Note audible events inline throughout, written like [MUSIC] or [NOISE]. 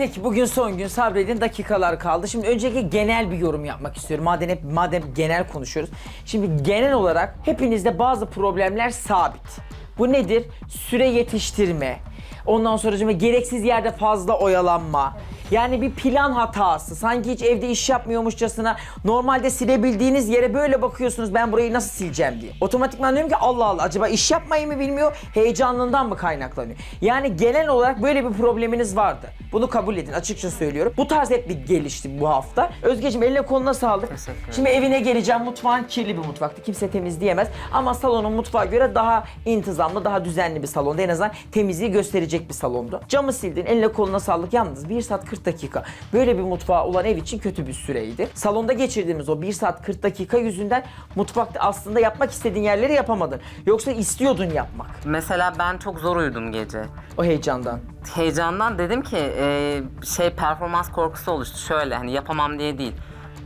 Peki bugün son gün sabredin dakikalar kaldı. Şimdi öncelikle genel bir yorum yapmak istiyorum. Madem hep madem genel konuşuyoruz. Şimdi genel olarak hepinizde bazı problemler sabit. Bu nedir? Süre yetiştirme. Ondan sonra gereksiz yerde fazla oyalanma. Yani bir plan hatası. Sanki hiç evde iş yapmıyormuşçasına normalde silebildiğiniz yere böyle bakıyorsunuz ben burayı nasıl sileceğim diye. Otomatikman diyorum ki Allah Allah acaba iş yapmayı mı bilmiyor heyecanından mı kaynaklanıyor? Yani genel olarak böyle bir probleminiz vardı. Bunu kabul edin açıkça söylüyorum. Bu tarz hep bir gelişti bu hafta. Özgeciğim eline koluna sağlık. Şimdi evine geleceğim mutfağın kirli bir mutfaktı. Kimse temizleyemez. Ama salonun mutfağa göre daha intizamlı, daha düzenli bir salondu. En azından temizliği gösterecek bir salondu. Camı sildin, eline koluna sağlık. Yalnız 1 saat 40 dakika. Böyle bir mutfağı olan ev için kötü bir süreydi. Salonda geçirdiğimiz o 1 saat 40 dakika yüzünden mutfakta aslında yapmak istediğin yerleri yapamadın. Yoksa istiyordun yapmak Mesela ben çok zor uyudum gece. o heyecandan. Heyecandan dedim ki e, şey performans korkusu oluştu. Şöyle hani yapamam diye değil.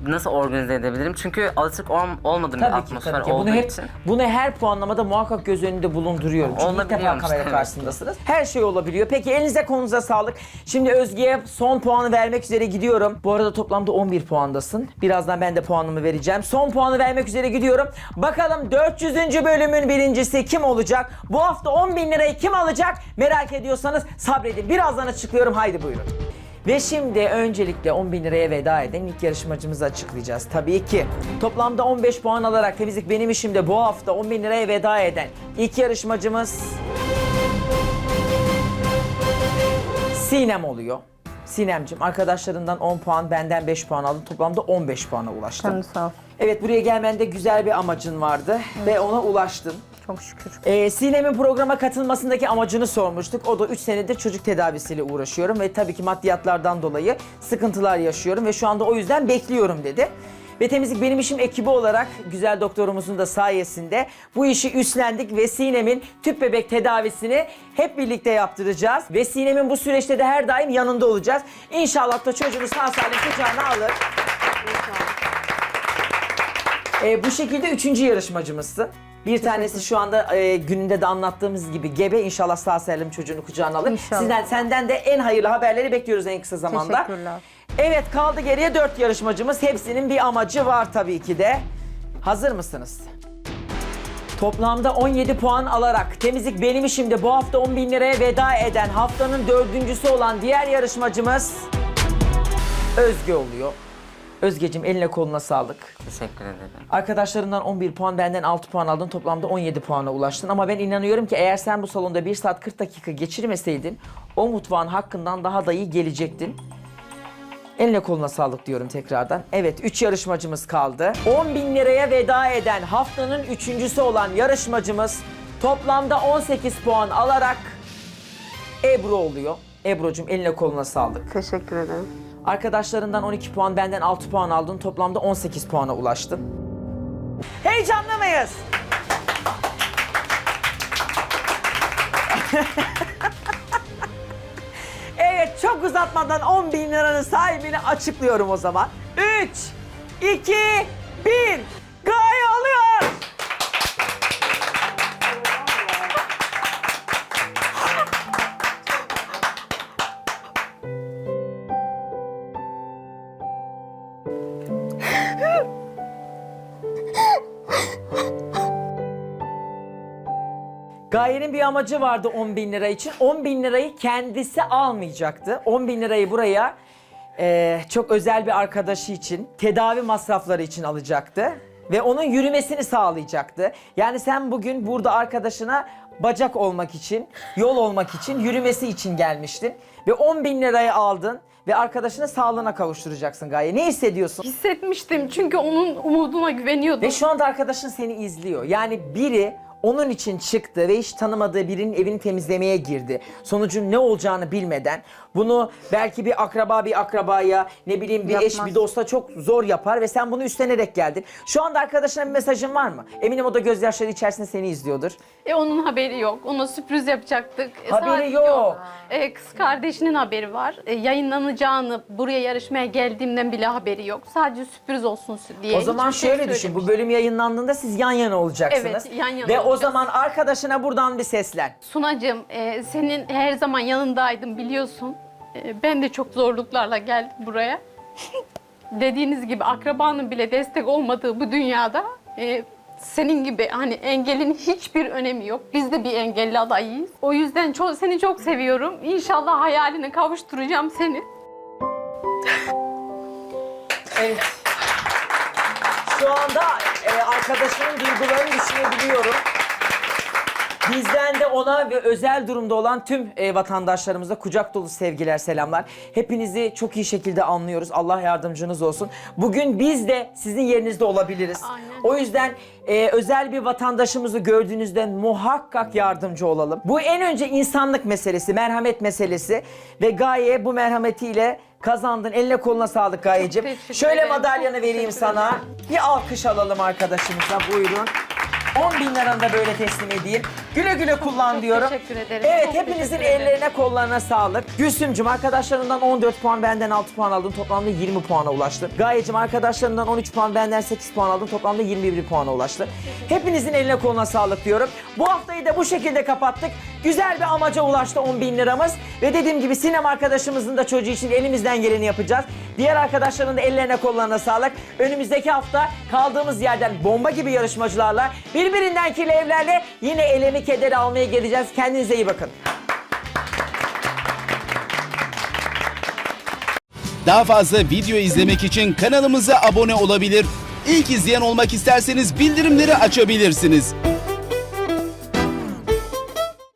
Nasıl organize edebilirim? Çünkü alışık ol, olmadığım bir Tabii ki, atmosfer tabii ki. olduğu Bunu hep, için. bunu her puanlamada muhakkak göz önünde bulunduruyorum. Çünkü ilk defa Olabiliyormuş, kamera evet. karşısındasınız. Her şey olabiliyor. Peki elinize kolunuza sağlık. Şimdi Özge'ye son puanı vermek üzere gidiyorum. Bu arada toplamda 11 puandasın. Birazdan ben de puanımı vereceğim. Son puanı vermek üzere gidiyorum. Bakalım 400. bölümün birincisi kim olacak? Bu hafta 10 bin lirayı kim alacak? Merak ediyorsanız sabredin. Birazdan açıklıyorum. Haydi buyurun. Ve şimdi öncelikle 10 bin liraya veda eden ilk yarışmacımızı açıklayacağız. Tabii ki toplamda 15 puan alarak temizlik benim işimde bu hafta 10 bin liraya veda eden ilk yarışmacımız Sinem oluyor. Sinemcim arkadaşlarından 10 puan benden 5 puan aldın. Toplamda 15 puana ulaştın. Canım sağ ol. Evet buraya gelmende güzel bir amacın vardı ve ona ulaştın. Çok şükür. Ee, Sinem'in programa katılmasındaki amacını sormuştuk. O da 3 senedir çocuk tedavisiyle uğraşıyorum ve tabii ki maddiyatlardan dolayı sıkıntılar yaşıyorum ve şu anda o yüzden bekliyorum dedi. Ve Temizlik Benim İşim ekibi olarak güzel doktorumuzun da sayesinde bu işi üstlendik ve Sinem'in tüp bebek tedavisini hep birlikte yaptıracağız. Ve Sinem'in bu süreçte de her daim yanında olacağız. İnşallah da çocuğunu sağ salim kucağına alır. Ee, bu şekilde üçüncü yarışmacımızsın. Bir tanesi şu anda e, gününde de anlattığımız gibi gebe inşallah sağ salim çocuğunu kucağına alır. İnşallah. Sizden senden de en hayırlı haberleri bekliyoruz en kısa zamanda. Teşekkürler. Evet kaldı geriye dört yarışmacımız. Hepsinin bir amacı var tabii ki de. Hazır mısınız? Toplamda 17 puan alarak temizlik benim işimde bu hafta 10 bin liraya veda eden haftanın dördüncüsü olan diğer yarışmacımız Özge oluyor. Özgeciğim eline koluna sağlık. Teşekkür ederim. Arkadaşlarından 11 puan, benden 6 puan aldın. Toplamda 17 puana ulaştın. Ama ben inanıyorum ki eğer sen bu salonda 1 saat 40 dakika geçirmeseydin o mutfağın hakkından daha da iyi gelecektin. Eline koluna sağlık diyorum tekrardan. Evet 3 yarışmacımız kaldı. 10 bin liraya veda eden haftanın üçüncüsü olan yarışmacımız toplamda 18 puan alarak Ebru oluyor. Ebru'cum eline koluna sağlık. Teşekkür ederim. Arkadaşlarından 12 puan, benden 6 puan aldın. Toplamda 18 puana ulaştın. Heyecanlı mıyız? [LAUGHS] evet, çok uzatmadan 10 bin liranın sahibini açıklıyorum o zaman. 3, 2, 1, Gaye Gaye'nin bir amacı vardı 10 bin lira için. 10 bin lirayı kendisi almayacaktı. 10 bin lirayı buraya eee, çok özel bir arkadaşı için, tedavi masrafları için alacaktı. Ve onun yürümesini sağlayacaktı. Yani sen bugün burada arkadaşına bacak olmak için, yol olmak için, yürümesi için gelmiştin. Ve 10 bin lirayı aldın ve arkadaşına sağlığına kavuşturacaksın Gaye. Ne hissediyorsun? Hissetmiştim çünkü onun umuduna güveniyordum. Ve şu anda arkadaşın seni izliyor. Yani biri onun için çıktı ve hiç tanımadığı birinin evini temizlemeye girdi. Sonucun ne olacağını bilmeden bunu belki bir akraba bir akrabaya ne bileyim bir eş Yapmaz. bir dosta çok zor yapar ve sen bunu üstlenerek geldin. Şu anda arkadaşına bir mesajın var mı? Eminim o da gözyaşları içerisinde seni izliyordur. E onun haberi yok. Ona sürpriz yapacaktık. E, Haberi sadece yok. E, kız kardeşinin haberi var. E, yayınlanacağını buraya yarışmaya geldiğimden bile haberi yok. Sadece sürpriz olsun diye. o zaman hiçbir şey şöyle düşün. Bu bölüm yayınlandığında siz yan yana olacaksınız. Evet, yan yana Ve o olacağız. zaman arkadaşına buradan bir seslen. Sunacığım e, senin her zaman yanındaydım biliyorsun. Ee, Ben de çok zorluklarla geldim buraya. [LAUGHS] Dediğiniz gibi akrabanın bile destek olmadığı bu dünyada e, senin gibi hani engelin hiçbir önemi yok. Biz de bir engelli adayıyız. O yüzden çok, seni çok seviyorum. İnşallah hayaline kavuşturacağım seni. [LAUGHS] Evet. Şu anda e, arkadaşımın duygularını düşünebiliyorum. Bizden de ona ve özel durumda olan tüm e, vatandaşlarımıza kucak dolu sevgiler, selamlar. Hepinizi çok iyi şekilde anlıyoruz. Allah yardımcınız olsun. Bugün biz de sizin yerinizde olabiliriz. Aynen. O yüzden e, özel bir vatandaşımızı gördüğünüzde muhakkak yardımcı olalım. Bu en önce insanlık meselesi, merhamet meselesi ve Gaye bu merhametiyle kazandın. Eline koluna sağlık teşekkür Şöyle ederim. Çok vereyim teşekkür sana. Bir alkış alalım arkadaşımıza buyurun. 10 bin liranı da böyle teslim edeyim. Güle güle kullan çok diyorum. teşekkür ederim. Evet Çok hepinizin teşekkür ederim. ellerine kollarına sağlık. Gülsümcüm arkadaşlarından 14 puan benden 6 puan aldın. Toplamda 20 puana ulaştın. Gayecim arkadaşlarından 13 puan benden 8 puan aldın. Toplamda 21 puana ulaştın. Hepinizin eline koluna sağlık diyorum. Bu haftayı da bu şekilde kapattık. Güzel bir amaca ulaştı 10 bin liramız. Ve dediğim gibi Sinem arkadaşımızın da çocuğu için elimizden geleni yapacağız. Diğer arkadaşların da ellerine kollarına sağlık. Önümüzdeki hafta kaldığımız yerden bomba gibi yarışmacılarla birbirinden kirli evlerle yine elemi kederi almaya geleceğiz. Kendinize iyi bakın. Daha fazla video izlemek için kanalımıza abone olabilir. İlk izleyen olmak isterseniz bildirimleri açabilirsiniz.